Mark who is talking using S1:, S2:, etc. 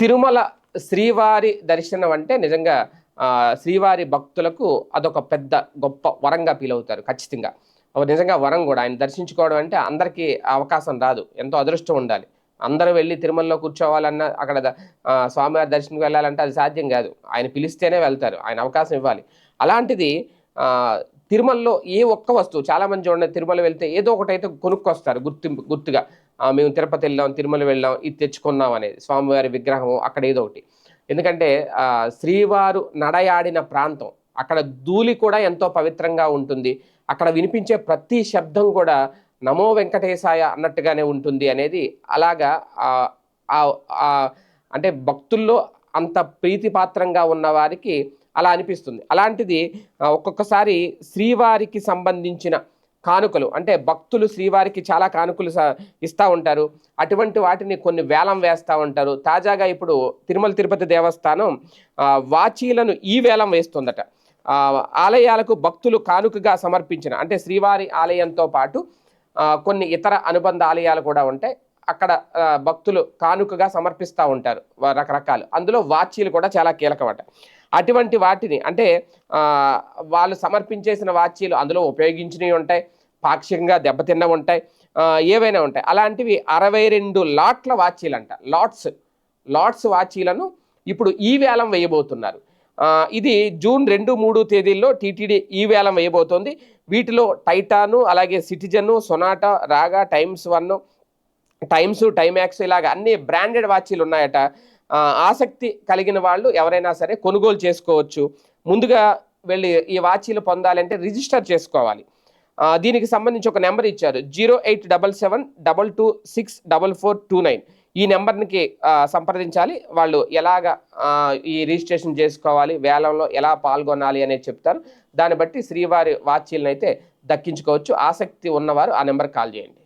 S1: తిరుమల శ్రీవారి దర్శనం అంటే నిజంగా శ్రీవారి భక్తులకు అదొక పెద్ద గొప్ప వరంగా ఫీల్ అవుతారు ఖచ్చితంగా. నిజంగా వరం కూడా. ఆయన దర్శించుకోవడం అంటే అందరికీ అవకాశం రాదు. ఎంతో అదృష్టం ఉండాలి. అందరూ వెళ్ళి తిరుమలలో కూర్చోవాలన్నా అక్కడ స్వామివారి దర్శనంకి వెళ్ళాలంటే అది సాధ్యం కాదు. ఆయన పిలిస్తేనే వెళ్తారు. ఆయన అవకాశం ఇవ్వాలి. అలాంటిది తిరుమలలో ఏ ఒక్క వస్తువు చాలామంది చూడండి తిరుమల వెళ్తే ఏదో ఒకటి అయితే కొనుక్కొస్తారు గుర్తింపు గుర్తుగా. మేము తిరుపతి వెళ్ళాం తిరుమల వెళ్ళాం ఇది తెచ్చుకున్నాం అనేది స్వామివారి విగ్రహం అక్కడ ఏదో ఒకటి. ఎందుకంటే శ్రీవారు నడయాడిన ప్రాంతం అక్కడ ధూళి కూడా ఎంతో పవిత్రంగా ఉంటుంది. అక్కడ వినిపించే ప్రతి శబ్దం కూడా నమో వెంకటేశాయ అన్నట్టుగానే ఉంటుంది అనేది అలాగా అంటే భక్తుల్లో అంత ప్రీతిపాత్రంగా ఉన్న వారికి అలా అనిపిస్తుంది. అలాంటిది ఒక్కొక్కసారి శ్రీవారికి సంబంధించిన కానుకలు. అంటే భక్తులు శ్రీవారికి చాలా కానుకలు ఇస్తూ ఉంటారు. అటువంటి వాటిని కొన్ని వేలం వేస్తూ ఉంటారు. తాజాగా ఇప్పుడు తిరుమల తిరుపతి దేవస్థానం వాచీలను ఈ వేలం వేస్తుందట. ఆలయాలకు భక్తులు కానుకగా సమర్పించిన అంటే శ్రీవారి ఆలయంతో పాటు కొన్ని ఇతర అనుబంధ ఆలయాలు కూడా ఉంటాయి. అక్కడ భక్తులు కానుకగా సమర్పిస్తూ ఉంటారు. రకరకాలు. అందులో వాచీలు కూడా చాలా కీలకమట. అటువంటి వాటిని అంటే వాళ్ళు సమర్పించేసిన వాచీలు అందులో ఉపయోగించినవి ఉంటాయి పాక్షికంగా దెబ్బతిన్నవి ఉంటాయి ఏవైనా ఉంటాయి. అలాంటివి అరవై రెండు లాట్ల వాచీలు అంట లాట్స్ లాట్స్ వాచీలను ఇప్పుడు ఈ వేలం వేయబోతున్నారు. ఇది జూన్ రెండు మూడు తేదీల్లో టీటీడీ ఈ వేలం వేయబోతోంది. వీటిలో టైటాను అలాగే Citizen Sonata Raga times one times Timex ఇలాగ అన్ని బ్రాండెడ్ వాచీలు ఉన్నాయట. ఆసక్తి కలిగిన వాళ్ళు ఎవరైనా సరే కొనుగోలు చేసుకోవచ్చు. ముందుగా వెళ్ళి ఈ వాచీలు పొందాలంటే రిజిస్టర్ చేసుకోవాలి. దీనికి సంబంధించి ఒక నెంబర్ ఇచ్చారు. Zero eight double seven double two six double four two nine. ఈ నెంబర్కి సంప్రదించాలి. వాళ్ళు ఎలాగ ఈ రిజిస్ట్రేషన్ చేసుకోవాలి వేలంలో ఎలా పాల్గొనాలి అనేది చెప్తారు. దాన్ని బట్టి శ్రీవారి వాచీలను అయితే దక్కించుకోవచ్చు. ఆసక్తి ఉన్నవారు ఆ నెంబర్కి కాల్ చేయండి.